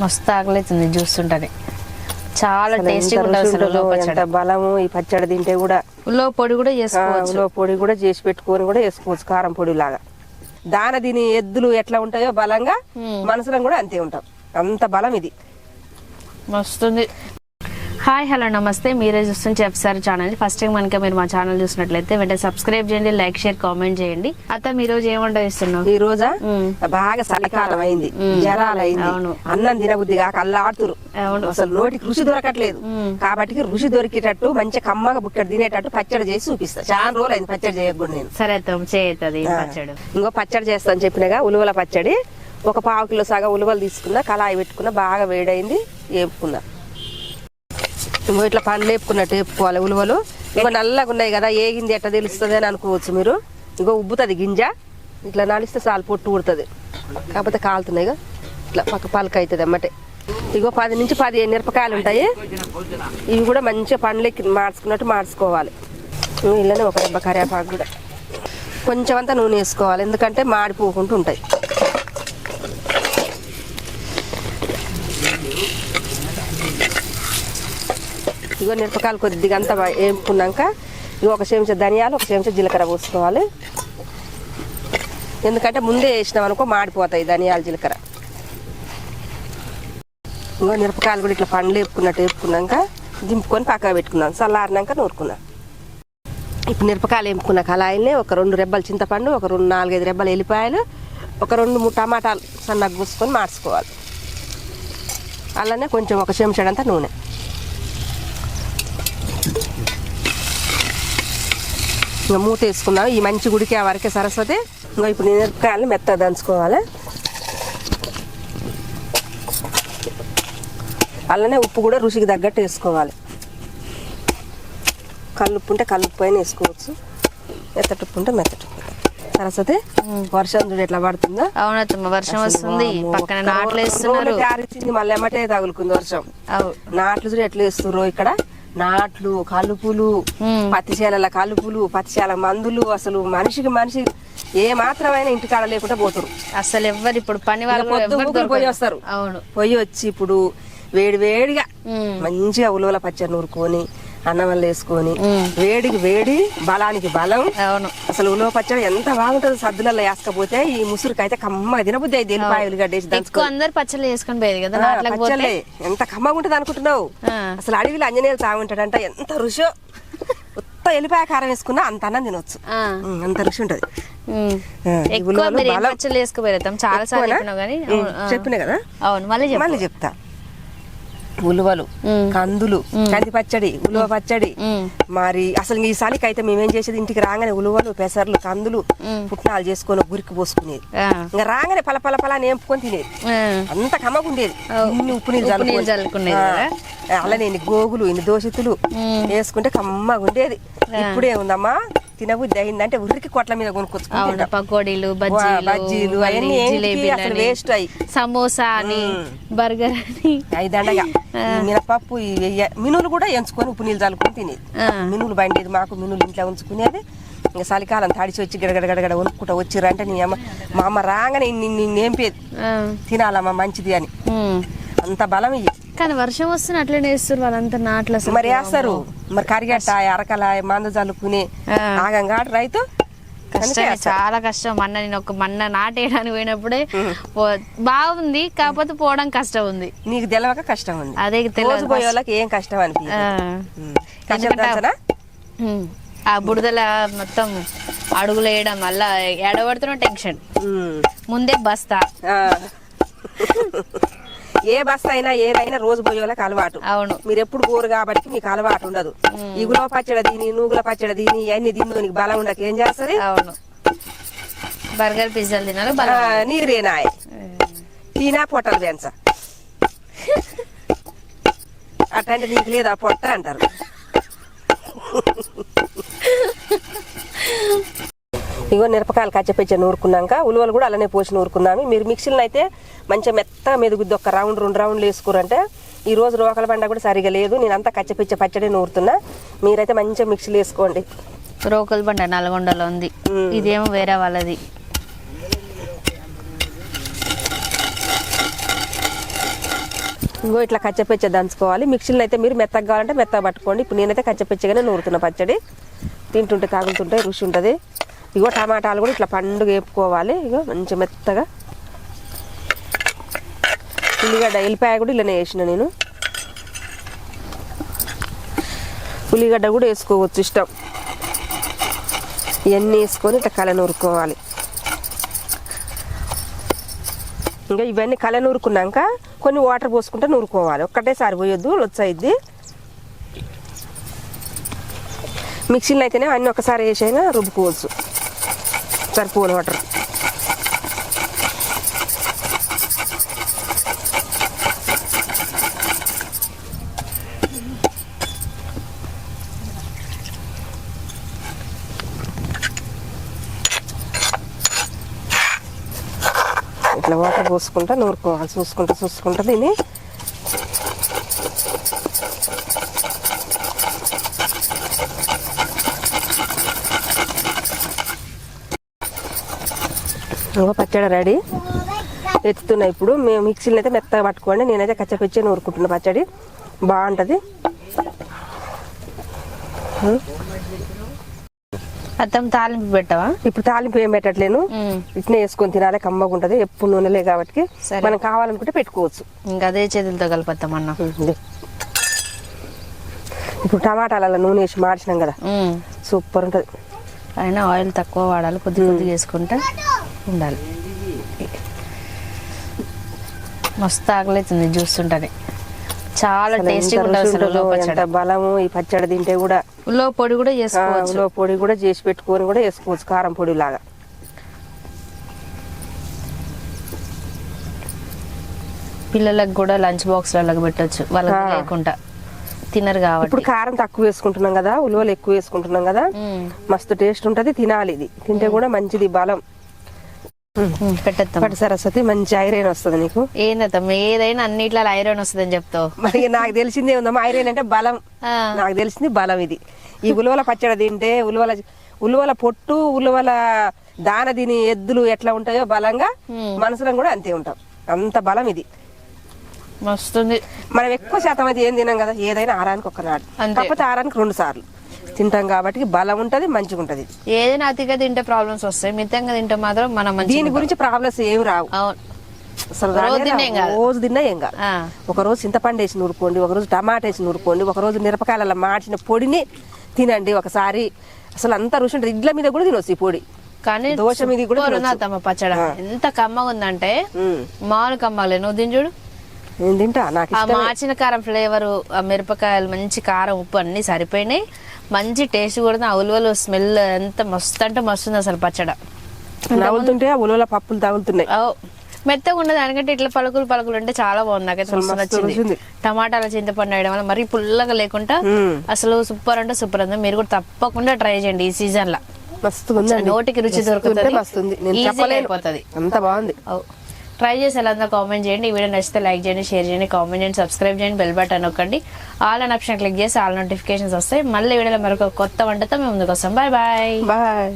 మస్తు ఆకలిస్తుంది చూస్తుంటేనే చాలా టేస్టీగా ఉంటుంది అసలు ఉలవ పచ్చడి బలము ఈ పచ్చడి తింటే కూడా. ఉలవ పొడి కూడా చేసుకోవచ్చు. ఉలో పొడి కూడా చేసి పెట్టుకొని కూడా వేసుకోవచ్చు కారం పొడి లాగా. దాన దీని ఎద్దులు ఎట్లా ఉంటాయో బలంగా. మనసులం కూడా అంతే ఉంటాం. అంత బలం ఇది. మస్తుంది. హాయ్ హలో నమస్తే. మీరే చూస్తున్న చెప్సార్ ఛానల్. ఫస్ట్ టైం కనుక మీరు మా ఛానల్ చూసినట్లయితే వెంటనే సబ్స్క్రైబ్ చేయండి లైక్ షేర్ కామెంట్ చేయండి. అత్త మీరు రోజు ఏం వంట ఈ రోజా. బాగా చలికాలం అయింది. జరాలు అయింది అవును. అన్నం తినబుద్ధి కాక అల్లాడుతురు అవును. అసలు నోటికి రుచి దొరకట్లేదు. కాబట్టి రుచి దొరికేటట్టు మంచి కమ్మగా బుక్కడు తినేటట్టు పచ్చడి చేసి చూపిస్తా. చాలా రోజులు అయింది పచ్చడి చేయకూడదు నేను. సరే చేయతుంది. పచ్చడి. ఇంకో పచ్చడి చేస్తాను చెప్పినగా ఉలువల పచ్చడి. ఒక పావు కిలో సగం ఉలువలు తీసుకున్నా కళాయి పెట్టుకున్నా బాగా వేడైంది వేపుకున్నా నువ్వు ఇట్లా పండ్లు వేపుకున్నట్టు వేపుకోవాలి ఉలువలు. ఇంకా నల్లగా ఉన్నాయి కదా ఏగింది ఎట్లా తెలుస్తుంది అని అనుకోవచ్చు మీరు. ఇంకో ఉబ్బుతుంది గింజ. ఇట్లా నలిస్తే చాలు పొట్టు ఉడుతుంది కాకపోతే కాలుతున్నాయి ఇట్లా పక్క పలక అవుతుంది అమ్మటే. ఇగో పది నుంచి పదిహేను మిరపకాయలు ఉంటాయి. ఇవి కూడా మంచిగా పండ్లకి మార్చుకున్నట్టు మార్చుకోవాలి. ఇళ్ళనే ఒక దెబ్బ కరివేపాకు కూడా. కొంచెం అంతా నూనె వేసుకోవాలి. ఎందుకంటే మాడిపోకుండా ఉంటాయి. ఇగో మిరపకాయలు కొద్దిగా అంతా వేపుకున్నాక ఇగో ఒక చెంచా ధనియాలు ఒక చెంచా జీలకర్ర పోసుకోవాలి. ఎందుకంటే ముందే వేసినాం అనుకో మాడిపోతాయి ధనియాలు జీలకర్ర. ఇంకో మిరపకాయలు కూడా ఇట్లా పండ్లు వేపుకున్నట్టు వేపుకున్నాక దింపుకొని పక్క పెట్టుకున్నాం. చల్లారినాక నూరుకున్నాం. ఇప్పుడు మిరపకాయలు వేపుకున్న కళాయిల్ని ఒక రెండు రెబ్బలు చింతపండు ఒక రెండు నాలుగైదు రెబ్బలు ఎల్లిపాయలు ఒక రెండు మూడు టమాటాలు సన్నగా పూసుకొని మార్చుకోవాలి. అలానే కొంచెం ఒక చెంచాడంతా నూనె. ఇంకా మూత వేసుకున్నాం ఈ మంచి గుడికి ఆ వరకే సరస్వతి. ఇంకా ఇప్పుడు మిరపకాయలు మెత్తగా దంచుకోవాలి. అలానే ఉప్పు కూడా రుచికి తగ్గట్టు వేసుకోవాలి. కల్లుప్పు ఉంటే కల్లుప్పు అయినా వేసుకోవచ్చు. మెత్తటుప్పు ఉంటే మెత్తటుప్పు. సరస్వతి వర్షం చూడు ఎట్లా పడుతుందో. అవునత్తమ్మ వర్షం వస్తుంది. పక్కన నాట్లు వేస్తున్నారు. మళ్ళీ ఎమ్మటే తగులుకుంది వర్షం. నాట్లు చూడు ఎట్లా వేస్తుర్రో ఇక్కడ. నాట్లు కలుపులు మ్మ్. పత్తి చేలల కలుపులు పత్తి చేల మందులు అసలు మనిషికి మనిషి ఏ మాత్రమైన ఇంటికాడ లేకుండా పోతురు అసలు ఎవ్వరు ఇప్పుడు పని వాళ్ళు పోయి. వస్తారు అవును పొయ్యి వచ్చి ఇప్పుడు వేడి వేడిగా. మంచిగా ఉలవల పచ్చడి నూరుకొని అన్నం వల్ల వేసుకొని. వేడికి వేడి బలానికి బలం. అవును. అసలు ఉలవ పచ్చడి ఎంత బాగుంటుంది సద్దులలో వేసుకపోతే ఈ ముసురుకి అయితే కమ్మగా తినబుద్ధి అయితే ఎల్లిపాయలు గడ్డేసి ఎక్కువ అందరు పచ్చళ్ళు చేసుకొని పోయేది కదా పచ్చళ్ళే. ఎంత కమ్మగా ఉంటుంది అనుకుంటున్నావు. అసలు అడవిలో అంజనేయులు తాగుంటాడంట ఎంత రుషో. ఉత్త ఎల్లిపాయ కారం వేసుకున్నా అంత అన్నం తినొచ్చు. అంత రుచి ఉంటది. ఎక్కువ మీరు. పచ్చళ్ళు చాలా సార్లు. చెప్పిన కదా? అవును మళ్ళీ మళ్ళీ చెప్తా. ఉలువలు. కందులు కంది పచ్చడి ఉలువ పచ్చడి. మరి అసలు ఈ సాలికి అయితే మేమేం చేసేది ఇంటికి రాగానే ఉలువలు పెసర్లు కందులు. పుట్నాలు చేసుకొని గురికి పోసుకునేది. ఇంకా రాగానే పల పల పల నేంపుకొని తినేది. అంత కమ్మగా ఉండేది అవు. ఇన్ని ఉప్పు నీళ్ళు. చల్లుకునేది? అలానే ఇన్ని గోగులు ఇన్ని దోషితులు. వేసుకుంటే కమ్మగా ఉండేది ఇప్పుడే ఉందమ్మా తినబుద్ధి అయిందంటే ఉరికి కొట్ల మీద కొనుక్కొచ్చుకుంటే అవును పకోడీలు బజ్జీలు అవన్నీ అసలు వేస్ట్ అయ్యి సమోసా అని బర్గర్ అని. ఐదండగా ఈ మినపప్పు మినులు కూడా ఎంచుకొని ఉప్పు నీళ్ళు చల్లుకొని తినేది. మినులు బండేది మాకు మినులు ఇంట్లో ఉంచుకునేది. ఇంకా చలికాలం తడిచి వచ్చి గడగడ గడగడ వణుక్కుంటా వచ్చిర్రంటే నీ అమ్మ మా అమ్మ రాగానే నిన్ను నేంపేది ఆ. తినాలమ్మా మంచిది అని. అంత బలం ఇయ్యి. కానీ వర్షం వస్తున్న అట్లనే వేస్తారు వాళ్ళంతా నాట్లు మరి వేస్తారు. మరి కరిగట్ట అరకల మందు చల్లుకుని. ఆగంగా రైతు? కష్టమే. చాలా కష్టం. మన్న నేను ఒక మన్న నాటేయడానికి పోయినప్పుడే బాగుంది కాకపోతే పోవడం కష్టం ఉంది. నీకు తెలవక కష్టం ఉంది. అదే తెలియదు పోయే వాళ్ళకి ఏం కష్టం అనిపించదు ఆ. బుడదల మొత్తం అడుగులు వేయడం వల్ల ఎడబడుతున్న టెన్షన్. ముందే బస్తా. ఏ బస్తా అయినా ఏదైనా రోజు వాళ్ళకి అలవాటు. అవును. మీరు ఎప్పుడు పోరు కాబట్టి మీకు అలవాటు ఉండదు. ఈ గులవ పచ్చడి దీని నూగుల పచ్చడి దీని ఇవన్నీ దీని నీకు బలం ఉండక. ఏం చేస్తుంది? అవును. బర్గర్ పిజ్జాలు తినాలి నీరేనాయ తినా పొట్టలు పెంచ. అట్టంటే నీకు లేదా పొట్ట అంటారు. ఇగో మిరపకాయలు కచ్చపెచ్చ నూరుకున్నాక ఉలువలు కూడా అలానే పోసి నూరుకున్నాము మీరు మిక్సీలో అయితే మంచిగా మెత్తగా మెదుగుద్ది. ఒక రౌండ్ రెండు రౌండ్లు వేసుకోరంటే ఈ రోజు రోకల బండ కూడా సరిగా లేదు. నేను అంతా కచ్చపిచ్చ పచ్చడి నూరుతున్నా. మీరైతే మంచిగా మిక్సీలో వేసుకోండి. రోకల్ బండ నల్గొండలో ఉంది. ఇదేమో వేరే వాళ్ళది. ఇంకో ఇట్లా కచ్చపెచ్చ దంచుకోవాలి. మిక్సీలో అయితే మీరు మెత్తగా కావాలంటే మెత్తగా పట్టుకోండి. ఇప్పుడు నేనైతే కచ్చపెచ్చగానే నూరుతున్న పచ్చడి. తింటుంటే తాగుతుంటే రుచి ఉంటుంది. ఇగో టమాటాలు కూడా ఇట్లా పండుగ వేపుకోవాలి. ఇగో మంచి మెత్తగా. ఉల్లిగడ్డ ఎల్లిపాయ కూడా ఇలానే వేసిన నేను. ఉల్లిగడ్డ కూడా వేసుకోవచ్చు ఇష్టం. ఇవన్నీ వేసుకొని ఇట్లా కల నూరుకోవాలి. ఇంకా ఇవన్నీ కల నూరుకున్నాక కొన్ని వాటర్ పోసుకుంటే నూరుకోవాలి. ఒక్కటేసారి పోయొద్దు వచ్చాయిద్ది మిక్సీలో అయితేనే అన్నీ ఒకసారి వేసైనా రుబ్బుకోవచ్చు. పూల వాటర్. ఇట్లా వాటర్ పోసుకుంటా నూరుకోవాలి. చూసుకుంటా చూసుకుంటా దీన్ని ఇంకో పచ్చడి రెడీ. ఎత్తుతున్నా ఇప్పుడు. మేము మిక్సీలో అయితే మెత్తగా పట్టుకోండి. నేనైతే కచ్చపిచ్చి నూరుకుంటున్నా పచ్చడి. బాగుంటుంది. అత్తం తాలింపు పెట్టవా? ఇప్పుడు తాలింపు ఏం పెట్టట్లేను. ఇట్నే వేసుకొని తినాలి. కమ్మగా ఉంటుంది. ఎప్పుడు నూనెలే కాబట్టి. మనం కావాలనుకుంటే పెట్టుకోవచ్చు. ఇంకా అదే చేతులతో కలిపేస్తాం అన్న. ఇప్పుడు టమాటాల నూనె వేసి మార్చినాం కదా. సూపర్ ఉంటుంది. అయినా ఆయిల్ తక్కువ వాడాలి. కొద్ది కొద్దిగా వేసుకుంటే. ఉండాలి. మస్తు ఆకలితుంది చూస్తుంటేనే చాలా టేస్టీగా ఉంటుంది అసలు ఉల్లో పచ్చడి బలము ఈ పచ్చడి తింటే కూడా. ఉల్లో పొడి కూడా చేసుకోవచ్చు. ఉలో పొడి కూడా చేసి పెట్టుకొని కూడా వేసుకోవచ్చు కారం పొడి లాగా. పిల్లలకు కూడా లంచ్ బాక్స్లలో పెట్టొచ్చు వాళ్ళకి. లేకుండా. తినరు కాబట్టి. ఇప్పుడు కారం తక్కువ వేసుకుంటున్నాం కదా ఉలువలు ఎక్కువ వేసుకుంటున్నాం కదా. మస్తు టేస్ట్ ఉంటది తినాలి ఇది. తింటే కూడా మంచిది బలం. పట్టు సరస్వతి మంచి ఐరన్ వస్తుంది నీకు? ఏందత్తం ఏదైనా అన్నిట్లో ఐరన్ వస్తుందని చెప్తావు. మరి నాకు తెలిసిందే ఉందమ్మా ఐరన్ అంటే బలం. నాకు తెలిసింది బలం ఇది. ఈ ఉలువల పచ్చడి తింటే ఉలువల ఉలువల పొట్టు ఉలువల దాన తిని ఎద్దులు ఎట్లా ఉంటాయో బలంగా. మనుషులం కూడా అంతే ఉంటాం. అంత బలం ఇది. మస్తుంది. మనం ఎక్కువ శాతం అయితే ఏం తినాం కదా ఏదైనా ఆరానికి ఒక్కనాడు. కాకపోతే ఆరానికి రెండు సార్లు. తింటాం కాబట్టి బలం ఉంటది మంచిగా ఉంటది. ఏదైనా అతిగా తింటే ప్రాబ్లమ్స్ వస్తాయి. మితంగా తింటే మాత్రం మనం దీని గురించి ప్రాబ్లమ్స్ ఏమి రావు. అసలు రోజు తిన్నా ఏం. కాదు. ఒక రోజు చింతపండు వేసి నూరుకోండి ఒక రోజు టమాటా వేసి నూరుకోండి ఒక రోజు మిరపకాయల మార్చిన పొడిని తినండి ఒకసారి. అసలు అంత రుచి ఉంటుంది. ఇడ్ల మీద కూడా తినొచ్చు ఈ పొడి. కానీ దోశ మీది కూడా. అత్తమ్మ పచ్చడ. ఎంత కమ్మగా ఉందంటే. మామూలు కమ్మలే. నువ్వు తిని చూడు. నేను తింటా. నాకు మార్చిన కారం ఫ్లేవర్ మిరపకాయలు మంచి కారం ఉప్పు అన్ని సరిపోయినాయి. మంచి టేస్ట్ కూడా ఆ ఉలువలు స్మెల్ ఎంత మస్తు అంటే మస్తు ఉంది అసలు పచ్చడ. నవ్వుతుంటే ఆ ఉలవల పప్పులు తగులుతున్నాయి. మెత్తగా ఉండదు దానికంటే ఇట్లా పలుకులు పలుకులు అంటే చాలా బాగుంది. నాకైతే నచ్చింది. టమాటాల చింతపండు వేయడం వల్ల మరీ పుల్లగా లేకుండా. అసలు సూపర్ అంటే సూపర్ ఉంది. మీరు కూడా తప్పకుండా ట్రై చేయండి ఈ సీజన్లో నోటికి రుచి ఉంటే దొరుకుతుంది. అంత బాగుంది. ట్రై చేసి ఎలా కామెంట్ చేయండి. ఈ వీడియో నచ్చితే లైక్ చేయండి షేర్ చేయండి కామెంట్ చేయండి సబ్స్క్రైబ్ చేయండి బెల్ బటన్ నొక్కండి. ఆల్ అన్ ఆప్షన్ క్లిక్ చేసి ఆల్ నోటిఫికేషన్స్ వస్తాయి. మళ్ళీ వీడియోలో మరొక కొత్త వంటతో మేము ముందుకు వస్తాం. Bye bye bye